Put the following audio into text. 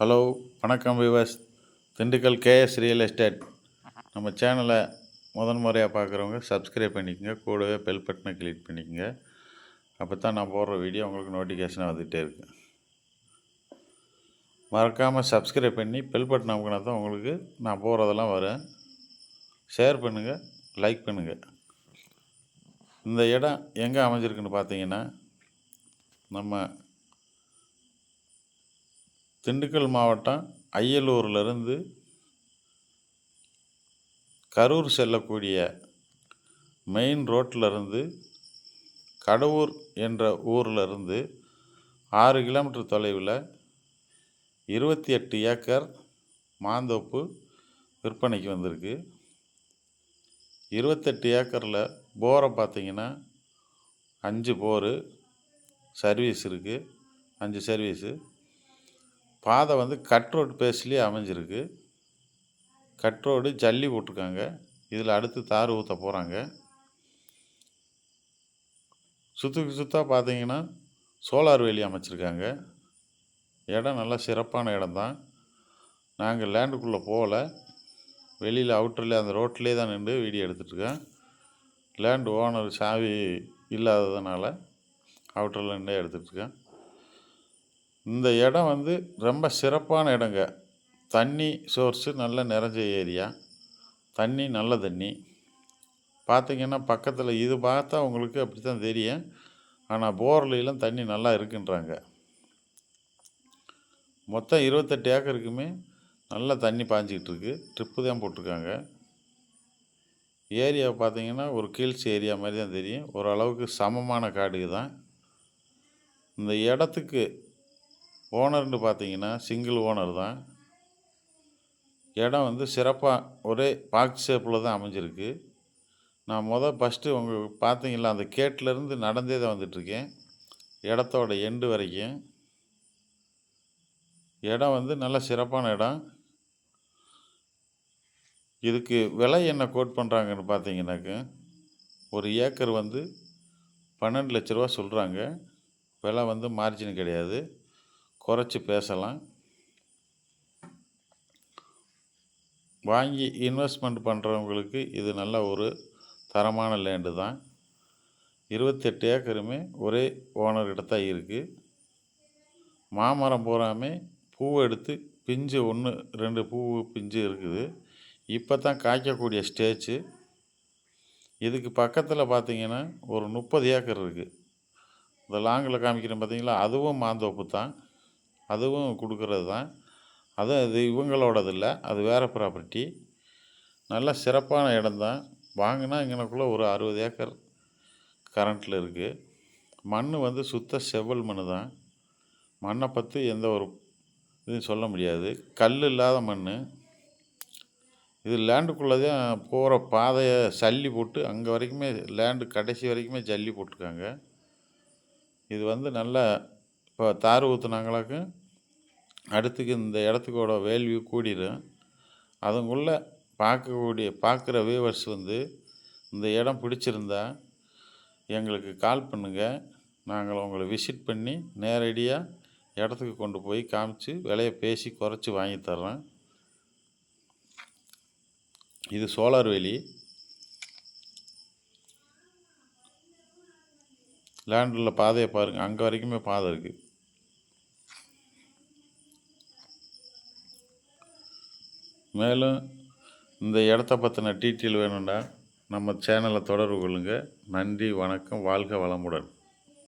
Hello வணக்கம் viewers Dindigul KS real estate நம்ம சேனலை முதன் முறையாக பார்க்குறவங்க சப்ஸ்கிரைப் பண்ணிக்கோங்க. கூடவே பெல் பட்டனை கிளிக் பண்ணிக்கோங்க. அப்போ தான் நான் போடுற வீடியோ உங்களுக்கு நோட்டிஃபிகேஷன் வந்துகிட்டே இருக்கு. மறக்காமல் சப்ஸ்கிரைப் பண்ணி பெல் பட்டன் அமுக்கினா தான் உங்களுக்கு நான் போகிறதெல்லாம் வரேன் ஷேர் பண்ணுங்கள் லைக் பண்ணுங்கள் இந்த இடம் எங்கே அமைஞ்சிருக்குன்னு பார்த்தீங்கன்னா நம்ம திண்டுக்கல் மாவட்டம் அய்யலூர்லேருந்து கரூர் செல்லக்கூடிய மெயின் ரோட்டிலருந்து கடவுர் என்ற ஊரில் ஆறு கிலோமீட்டர் தொலைவில் இருபத்தி எட்டு ஏக்கர் மாந்தோப்பு விற்பனைக்கு வந்திருக்கு. இருபத்தெட்டு ஏக்கரில் போரை பார்த்திங்கன்னா அஞ்சு போரு சர்வீஸ் இருக்குது அஞ்சு சர்வீஸு. பாதை வந்து கட் ரோடு பேஸ்லேயே அமைஞ்சிருக்கு. கட் ரோடு ஜல்லி போட்டிருக்காங்க. இதில் அடுத்து தார் ஊற்ற போகிறாங்க சுற்றுக்கு சுற்றாக பார்த்தீங்கன்னா சோலார் வேலி அமைச்சிருக்காங்க. இடம் நல்லா சிறப்பான இடம் தான் நாங்கள் லேண்டுக்குள்ளே போகல. வெளியில் அவுட்டரில் அந்த ரோட்லேயே தான் நின்று வீடியோ எடுத்துகிட்ருக்கேன் லேண்ட் ஓனர் சாவி இல்லாததுனால அவுட்டரில் நின்று எடுத்துகிட்ருக்கேன் இந்த இடம் வந்து ரொம்ப சிறப்பான இடங்க. தண்ணி சோர்ஸு நல்ல நிறைஞ்ச ஏரியா தண்ணி நல்ல தண்ணி. பார்த்திங்கன்னா பக்கத்தில் இது பார்த்தா உங்களுக்கு அப்படி தான் தெரியும். ஆனால் போர்லாம் தண்ணி நல்லா இருக்குன்றாங்க. மொத்தம் இருபத்தெட்டு ஏக்கருக்குமே நல்லா தண்ணி பாஞ்சிக்கிட்டுருக்கு ட்ரிப்பு தான் போட்டிருக்காங்க. ஏரியாவை பார்த்தீங்கன்னா ஒரு கீழ்ஸ் ஏரியா மாதிரி தான் தெரியும் ஓரளவுக்கு சமமான காடு தான் இந்த இடத்துக்கு ஓனர்னு பார்த்தீங்கன்னா சிங்கிள் ஓனர் தான். இடம் வந்து சிறப்பாக ஒரே பாக்ஸ் ஷேப்பில் தான் அமைஞ்சிருக்கு. நான் மொதல் ஃபஸ்ட்டு உங்களுக்கு பார்த்தீங்களா அந்த கேட்லேருந்து நடந்தே தான் வந்துட்டுருக்கேன் இடத்தோட எண்டு வரைக்கும். இடம் வந்து நல்ல சிறப்பான இடம். இதுக்கு விலை என்ன கோட் பண்ணுறாங்கன்னு பார்த்தீங்கன்னாக்க ஒரு ஏக்கர் வந்து பன்னெண்டு லட்ச ரூபா சொல்கிறாங்க விலை வந்து மார்ஜின் கிடையாது. குறைச்சி பேசலாம். வாங்கி இன்வெஸ்ட்மெண்ட் பண்ணுறவங்களுக்கு இது நல்ல ஒரு தரமான லேண்டு தான். இருபத்தெட்டு ஏக்கருமே ஒரே ஓனர்கிட்ட தான் இருக்குது மாமரம் பூராமே பூவை எடுத்து பிஞ்சு ஒன்று ரெண்டு பூ பிஞ்சு இருக்குது. இப்போ தான் காய்க்கக்கூடிய ஸ்டேஜு இதுக்கு பக்கத்தில் பார்த்திங்கன்னா ஒரு முப்பது ஏக்கர் இருக்குது இந்த லாங்கில் காமிக்கிறேன் பார்த்தீங்களா அதுவும் மாந்தோப்பு தான். அதுவும் கொடுக்குறது தான். அதுவும் அது இவங்களோடது இல்லை அது வேறு ப்ராப்பர்ட்டி நல்ல சிறப்பான இடம்தான் வாங்கினா இங்கனக்குள்ளே ஒரு அறுபது ஏக்கர் கரண்ட்டில் இருக்குது மண் வந்து சுத்த செவ்வல் மண் தான். மண்ணை பற்றி எந்த ஒரு இதுவும் சொல்ல முடியாது. கல் இல்லாத மண் இது லேண்டுக்குள்ளே தான் போகிற பாதையை சல்லி போட்டு அங்கே வரைக்குமே லேண்டு கடைசி வரைக்குமே ஜல்லி போட்டிருக்காங்க. இது வந்து நல்லா இப்போ தார் ஊற்றுனாங்களாக்க அடுத்துக்கு இந்த இடத்துக்கோட வேல்யூ கூடிடும் அதுக்குள்ளே பார்க்கக்கூடிய பார்க்குற வியூவர்ஸ் வந்து இந்த இடம் பிடிச்சிருந்தா எங்களுக்கு கால் பண்ணுங்கள் நாங்கள் உங்களை விசிட் பண்ணி நேரடியாக இடத்துக்கு கொண்டு போய் காமிச்சு விலையை பேசி குறைச்சி வாங்கி தர்றோம் இது சோலார் வேலி லேண்டில் பாதையை பாருங்கள் அங்கே வரைக்குமே பாதை இருக்குது மேலும் இந்த இடத்த பற்றின டீட்டெயில் வேணும்னா நம்ம சேனலை தொடர்பு கொள்ளுங்கள் நன்றி வணக்கம் வாழ்க வளமுடன்.